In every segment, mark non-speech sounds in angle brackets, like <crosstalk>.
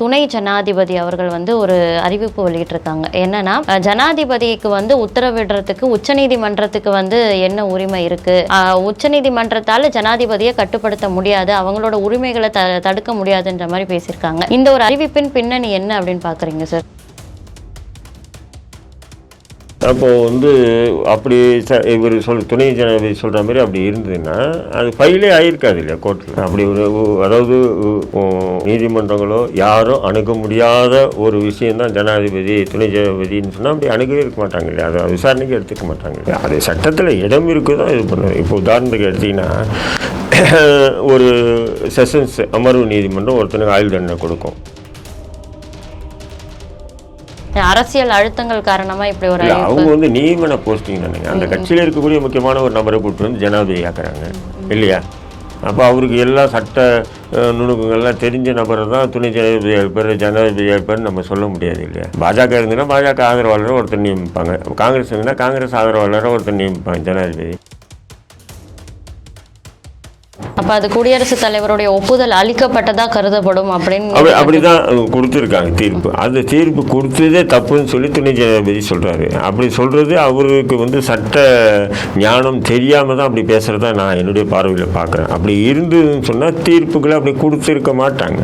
துணை ஜனாதிபதி அவர்கள் வந்து ஒரு அறிவிப்பு வெளியிட்டிருக்காங்க. என்னன்னா ஜனாதிபதிக்கு வந்து உத்தரவிடுறதுக்கு உச்சநீதிமன்றத்துக்கு வந்து என்ன உரிமை இருக்கு? உச்சநீதிமன்றத்தால் ஜனாதிபதியை கட்டுப்படுத்த முடியாது அவங்களோட உரிமைகளை த தடுக்க முடியாதுன்ற மாதிரி பேசியிருக்காங்க. இந்த ஒரு அறிவிப்பின் பின்னணி என்ன அப்படின்னு பாக்குறீங்க சார்? அப்போது வந்து அப்படி ச இவர் சொல் துணை ஜனாதிபதி சொல்கிற மாதிரி அப்படி இருந்ததுன்னா அது ஃபைலே ஆயிருக்காது இல்லையா கோர்ட்டில்? அப்படி ஒரு அதாவது நீதிமன்றங்களோ யாரும் அணுக முடியாத ஒரு விஷயந்தான் ஜனாதிபதி துணை ஜனாதிபதினு சொன்னால் அப்படி அணுகவே இருக்க மாட்டாங்க இல்லையா? அதை விசாரணைக்கு எடுத்துக்க மாட்டாங்க இல்லையா? அது சட்டத்தில் இடம் இருக்குதான் இது பண்ணுது? இப்போ உதாரணத்துக்கு எடுத்திங்கன்னா ஒரு செஷன்ஸ் அமர்வு நீதிமன்றம் ஒருத்தனுக்கு ஆயுள் தண்டனை கொடுக்கும். அரசியல் அழுத்தங்கள் காரணமா இப்படி ஒரு அவங்க வந்து நியமன போஸ்டிங் தானுங்க. அந்த கட்சியில் இருக்கக்கூடிய முக்கியமான ஒரு நபரை கூப்பிட்டு வந்து ஜனாதிபதி ஆக்குறாங்க. இல்லையா? அப்போ அவருக்கு எல்லா சட்ட நுணுக்கங்கள்லாம் தெரிஞ்ச நபரை தான் துணை ஜனாதிபதி இருப்பார் ஜனாதிபதி இருப்பார்னு நம்ம சொல்ல முடியாது இல்லையா? பாஜக இருந்ததுன்னா பாஜக ஆதரவாளரை ஒருத்தர் நியமிப்பாங்க. காங்கிரஸ் இருந்ததுன்னா காங்கிரஸ் ஆதரவாளரை ஒருத்தர் நியமிப்பாங்க ஜனாதிபதி. அப்ப அது குடியரசுத் தலைவருடைய ஒப்புதல் அளிக்கப்பட்டதா கருதப்படும் அப்படின்னு அப்படி அப்படிதான் கொடுத்துருக்காங்க தீர்ப்பு. அந்த தீர்ப்பு கொடுத்ததே தப்புன்னு சொல்லி துணை ஜனாதிபதி சொல்றாரு. அப்படி சொல்றது அவருக்கு வந்து சட்ட ஞானம் தெரியாம தான் அப்படி பேசுறதா நான் என்னுடைய பார்வையில் பார்க்குறேன் அப்படி இருந்ததுன்னு சொன்னா தீர்ப்புகளை அப்படி கொடுத்துருக்க மாட்டாங்க.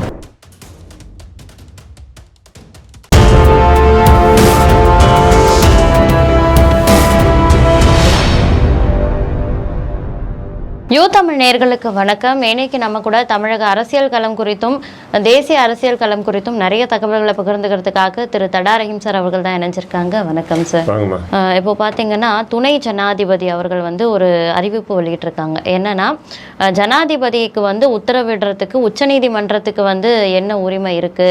தமிழ் நேர்களுக்கு வணக்கம். இன்னைக்கு நம்ம கூட தமிழக அரசியல் களம் குறித்தும் தேசிய அரசியல் களம் குறித்தும் நிறைய தகவல்களை பகிர்ந்துக்கிறதுக்காக திரு தடா ரஹீம் சார் அவர்கள் தான் இணைஞ்சிருக்காங்க. வணக்கம் சார். இப்போ பார்த்தீங்கன்னா துணை ஜனாதிபதி அவர்கள் வந்து ஒரு அறிவிப்பு வெளியிட்டிருக்காங்க. என்னன்னா ஜனாதிபதிக்கு வந்து உத்தரவிடுறதுக்கு உச்சநீதிமன்றத்துக்கு வந்து என்ன உரிமை இருக்கு?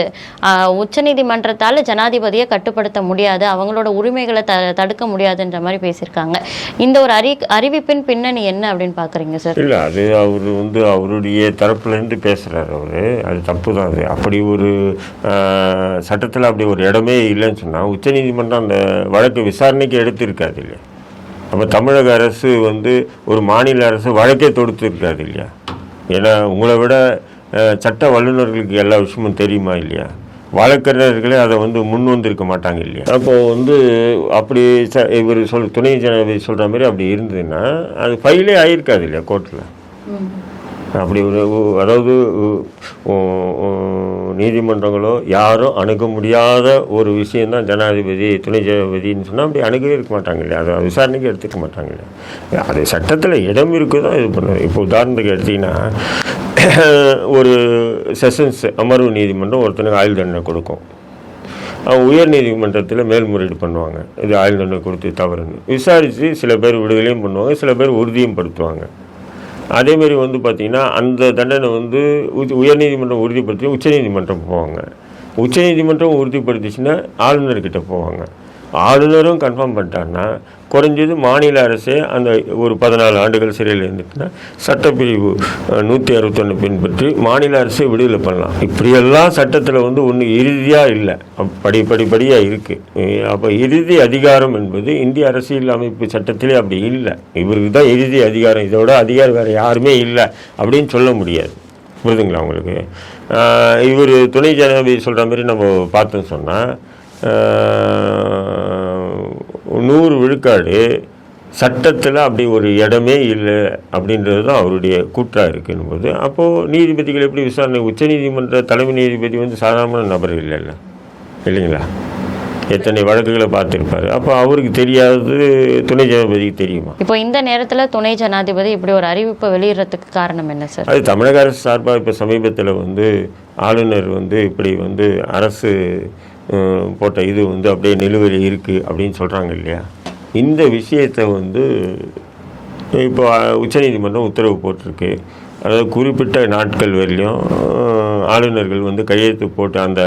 உச்சநீதிமன்றத்தால ஜனாதிபதியை கட்டுப்படுத்த முடியாது அவங்களோட உரிமைகளை த தடுக்க முடியாதுன்ற மாதிரி பேசியிருக்காங்க. இந்த ஒரு அறி அறிவிப்பின் பின்னணி என்ன அப்படின்னு பார்க்குறீங்க சார்? இல்லை அது அவர் வந்து அவருடைய தரப்புலேருந்து பேசுகிறார் அவர். அது தப்பு தான் அது. அப்படி ஒரு சட்டத்தில் அப்படி ஒரு இடமே இல்லைன்னு சொன்னால் உச்சநீதிமன்றம் அந்த வழக்கு விசாரணைக்கு எடுத்திருக்காது இல்லையா? அப்போ தமிழக அரசு வந்து ஒரு மாநில அரசு வழக்கே தொடுத்துருக்காது இல்லையா? ஏன்னா உங்களை விட சட்ட வல்லுநர்களுக்கு எல்லா விஷயமும் தெரியுமா இல்லையா? வழக்கறிஞர்களே அதை வந்து முன் வந்திருக்க மாட்டாங்க இல்லையா? அப்போ வந்து அப்படி ச இவர் சொல் துணை ஜனாதிபதி சொல்கிற மாதிரி அப்படி இருந்ததுன்னா அது ஃபைலே ஆயிருக்காது இல்லையா கோர்ட்டில் அப்படி ஒரு அதாவது நீதிமன்றங்களோ யாரும் அணுக முடியாத ஒரு விஷயம்தான் ஜனாதிபதி துணை ஜனாதிபதினு சொன்னால் அப்படி அணுகவே இருக்க மாட்டாங்க இல்லையா? அதை விசாரணைக்கு எடுத்துக்க மாட்டாங்க இல்லையா? அது சட்டத்தில் இடம் இருக்குதோ இது பண்ணுது இப்போ உதாரணத்துக்கு எடுத்தீங்கன்னா <laughs> ஒரு செஷன்ஸ் அமர்வு நீதிமன்றம் ஒருத்தனுக்கு ஆயுள் தண்டனை கொடுக்கும். உயர் நீதிமன்றத்தில் மேல்முறையீடு பண்ணுவாங்க. இது ஆயுள் தண்டனை கொடுத்து தவறுன்னு. விசாரித்து சில பேர் விடுதலையும் பண்ணுவாங்க சில பேர் உறுதியும் படுத்துவாங்க. அதேமாரி வந்து பார்த்திங்கன்னா அந்த தண்டனை வந்து உச்ச- உயர்நீதிமன்றம் உறுதிப்படுத்தி உச்சநீதிமன்றம் போவாங்க. உச்சநீதிமன்றம் உறுதிப்படுத்திச்சுன்னா ஆளுநர்கிட்ட போவாங்க. ஆளுநரும் கன்ஃபார்ம் பண்ணிட்டான்னா குறைஞ்சது மாநில அரசே அந்த ஒரு பதினாலு ஆண்டுகள் சிறையில் இருந்துச்சுன்னா சட்டப்பிரிவு நூற்றி அறுபத்தொன்று பின்பற்றி மாநில அரசே விடுதலை பண்ணலாம். இப்படியெல்லாம் சட்டத்தில் வந்து ஒன்று இறுதியாக இல்லை. படி படிப்படியாக இருக்குது அப்போ இறுதி அதிகாரம் என்பது இந்திய அரசியல் அமைப்பு சட்டத்திலே அப்படி இல்லை. இவருக்கு தான் இறுதி அதிகாரம். இதோட அதிகாரம் வேறு யாருமே இல்லை அப்படின்னு சொல்ல முடியாது. புரிதுங்களா உங்களுக்கு? இவர் துணை ஜனாதிபதி சொல்கிற மாதிரி நம்ம பார்த்தோன்னு சொன்னால் நூறு விழுக்காடு சட்டத்தில் அப்படி ஒரு இடமே இல்லை அப்படின்றது தான் அவருடைய கூற்றாக இருக்குன்னும் போது அப்போது நீதிபதிகள் எப்படி விசாரணை உச்சநீதிமன்ற தலைமை நீதிபதி வந்து சாதாரண நபர் இல்லைல்ல? இல்லைங்களா? எத்தனை வழக்குகளை பார்த்துருப்பாரு. அப்போ அவருக்கு தெரியாதது துணை ஜனாதிபதிக்கு தெரியுமா? இப்போ இந்த நேரத்துல துணை ஜனாதிபதி இப்படி ஒரு அறிவிப்பை வெளியிடறதுக்கு காரணம் என்ன சார்? அது தமிழக அரசு சார்பாக இப்போ சமீபத்தில் வந்து ஆளுநர் வந்து இப்படி வந்து அரசு போட்ட இது வந்து அப்படியே நிலுவையில் இருக்குது அப்படின்னு சொல்கிறாங்க இல்லையா? இந்த விஷயத்தை வந்து இப்போ உச்சநீதிமன்றம் உத்தரவு போட்டிருக்கு. அதாவது குறிப்பிட்ட நாட்கள் வரையிலையும் ஆளுநர்கள் வந்து கையெழுத்து போட்டு அந்த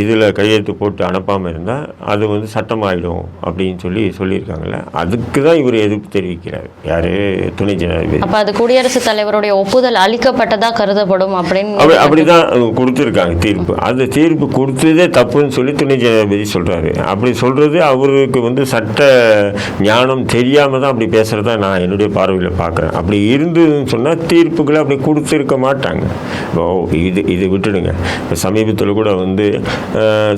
இதில் கையெழுத்து போட்டு அனுப்பாமல் இருந்தால் அது வந்து சட்டமாயிடும் அப்படின்னு சொல்லி சொல்லியிருக்காங்கல்ல. அதுக்கு தான் இவர் எதிர்ப்பு தெரிவிக்கிறார். யார்? துணை ஜனாதிபதி. அப்ப அது குடியரசுத் தலைவருடைய ஒப்புதல் அளிக்கப்பட்டதா கருதப்படும் அப்படின்னு அப்படி அப்படிதான் கொடுத்துருக்காங்க தீர்ப்பு. அந்த தீர்ப்பு கொடுத்ததே தப்புன்னு சொல்லி துணை ஜனாதிபதி சொல்றாரு. அப்படி சொல்றது அவருக்கு வந்து சட்ட ஞானம் தெரியாம தான் அப்படி பேசுறதா நான் என்னுடைய பார்வையில் பார்க்குறேன் அப்படி இருந்ததுன்னு சொன்னா தீர்ப்புகளை அப்படி கொடுத்துருக்க மாட்டாங்க. இப்போ இது இது இதை விட்டுடுங்க. இப்போ சமீபத்தில் கூட வந்து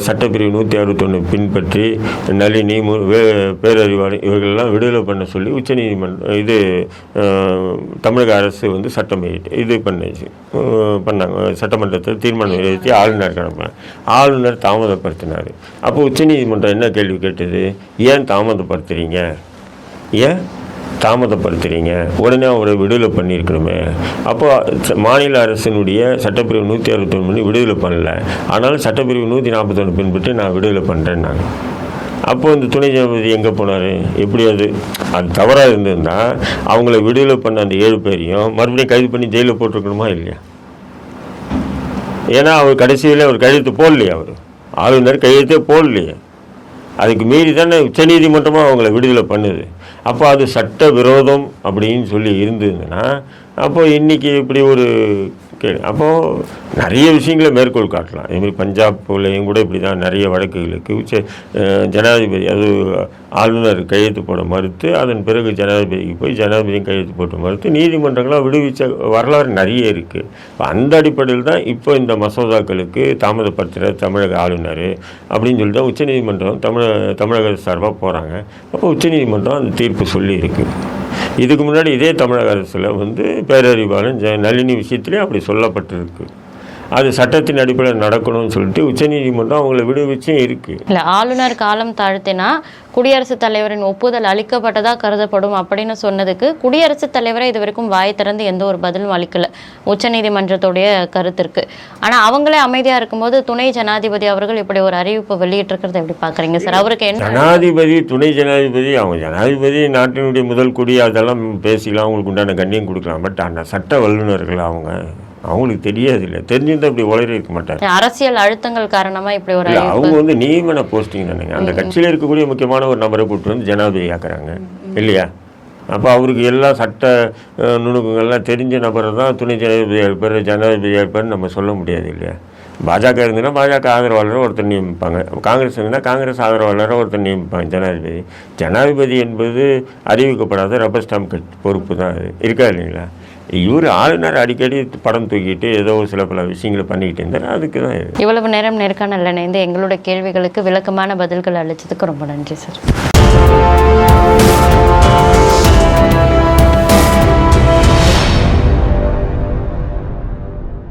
சட்டப்பிரிவு நூற்றி அறுபத்தொன்று பின்பற்றி நளினி மு- வே- பேரறிவாளன் இவர்களெல்லாம் விடுதலை பண்ண சொல்லி உச்சநீதிமன்றம் இது தமிழக அரசு வந்து சட்டம் இது பண்ணிச்சு. பண்ணாங்க. சட்டமன்றத்தில் தீர்மானம் நிறைவேற்றி ஆளுநர் கிளம்பினார் ஆளுநர் தாமதப்படுத்தினார். அப்போ உச்சநீதிமன்றம் என்ன கேள்வி கேட்டது? ஏன் தாமதப்படுத்துறீங்க? ஏன் தாமதப்படுத்துகிறீங்க உடனே அவரை விடுதலை பண்ணியிருக்கணுமே. அப்போ மாநில அரசினுடைய சட்டப்பிரிவு நூற்றி அறுபத்தொன்று விடுதலை பண்ணல. ஆனாலும் சட்டப்பிரிவு நூற்றி நாற்பத்தொன்று பின்பற்றி நான் விடுதலை பண்ணுறேன்னாங்க அப்போது இந்த துணை ஜனாதிபதி எங்கே போனார்? எப்படி அது? அது தவறாக இருந்திருந்தால் அவங்கள விடுதலை பண்ண அந்த ஏழு பேரையும் மறுபடியும் கைது பண்ணி ஜெயிலில் போட்டிருக்கணுமா இல்லையா? ஏன்னா அவர் கடைசியில் அவர் கையெழுத்து போடலையே அவர். ஆளுநர் கையெழுத்தே போடலையே. அதுக்கு மீறி தானே உச்சநீதிமன்றமாக அவங்கள விடுதலை பண்ணுது. அப்போ அது சட்ட விரோதம் அப்படின்னு சொல்லி இருந்ததுன்னா அப்போ இன்றைக்கி இப்படி ஒரு கே அப்போது நிறைய விஷயங்களை மேற்கோள் காட்டலாம். இதுமாரி பஞ்சாப்லேயும் கூட இப்படி தான் நிறைய வழக்குகளுக்கு உச்ச ஜனாதிபதி அது ஆளுநர் கையெழுத்து போட மறுத்து அதன் பிறகு ஜனாதிபதிக்கு போய் ஜனாதிபதியும் கையெழுத்து போட்டு மறுத்து நீதிமன்றங்களாக விடுவிச்ச வரலாறு நிறைய இருக்குது அந்த அடிப்படையில் தான் இப்போ இந்த மசோதாக்களுக்கு தாமதப்படுத்துகிற தமிழக ஆளுநர் அப்படின்னு சொல்லிட்டு தான் உச்சநீதிமன்றம் தமிழ தமிழக சார்பாக போகிறாங்க அப்போ உச்சநீதிமன்றம் அந்த தீர்ப்பு சொல்லியிருக்கு இதுக்கு முன்னாடி இதே தமிழக அரசில் வந்து பேரறிவாளன் ஜெ நளினி விஷயத்துலேயும் அப்படி சொல்லப்பட்டிருக்கு. அது சட்டத்தின் அடிப்படையில் நடக்கணும்னு சொல்லிட்டு உச்சநீதிமன்றம் அவங்கள விடுவிச்சும் இருக்குது இல்ல ஆளுநர் காலம் தாழ்த்தினா குடியரசுத் தலைவரின் ஒப்புதல் அளிக்கப்பட்டதா கருதப்படும் அப்படின்னு சொன்னதுக்கு குடியரசுத் தலைவரை இது வரைக்கும் வாய் திறந்து எந்த ஒரு பதிலும் அளிக்கல. உச்சநீதிமன்றத்துடைய கருத்திற்கு. ஆனா அவங்களே அமைதியா இருக்கும்போது துணை ஜனாதிபதி அவர்கள் இப்படி ஒரு அறிவிப்பு வெளியிட்டிருக்கிறத எப்படி பாக்குறீங்க சார் அவருக்கு என்ன? ஜனாதிபதி துணை ஜனாதிபதி அவங்க ஜனாதிபதி நாட்டினுடைய முதல் குடி அதெல்லாம் பேசிக்கலாம் அவங்களுக்கு உண்டான கண்ணியம் கொடுக்கலாம். பட் அந்த சட்ட வல்லுநர்கள் அவங்க அவங்களுக்கு தெரியாது இல்லை தெரிஞ்சிருந்தா இப்படி உளறி இருக்க மாட்டார். அரசியல் அழுத்தங்கள் காரணமா இப்படி ஒரு அவங்க வந்து நியமன போஸ்டிங் தானேங்க அந்த கட்சியில் இருக்கக்கூடிய முக்கியமான ஒரு நபரை கூப்பிட்டு வந்து ஜனாதிபதி ஆக்குறாங்க. இல்லையா? அப்போ அவருக்கு எல்லா சட்ட நுணுக்கங்கள்லாம் தெரிஞ்ச நபரை தான் துணை ஜனாதிபதி இருப்பார் ஜனாதிபதி இருப்பார்னு நம்ம சொல்ல முடியாது இல்லையா? பாஜக இருந்ததுன்னா பாஜக ஆதரவாளரை ஒருத்தர் நியமிப்பாங்க. காங்கிரஸ் இருந்தால் காங்கிரஸ் ஆதரவாளரை ஒருத்தர் நியமிப்பாங்க ஜனாதிபதி. ஜனாதிபதி என்பது அறிவிக்கப்படாத ரப்பர் ஸ்டாம்ப் பொறுப்பு தான் அது. இருக்கா இல்லைங்களா? இவர் ஆளுநர் அடிக்கடி படம் தூக்கிட்டு ஏதோ சில பல விஷயங்களை பண்ணிக்கிட்டு இருந்தார். அதுக்கு தான் இவ்வளவு நேரம் நேர்காணல் இணைந்து எங்களோட கேள்விகளுக்கு விளக்கமான பதில்கள் அளித்ததுக்கு ரொம்ப நன்றி சார்.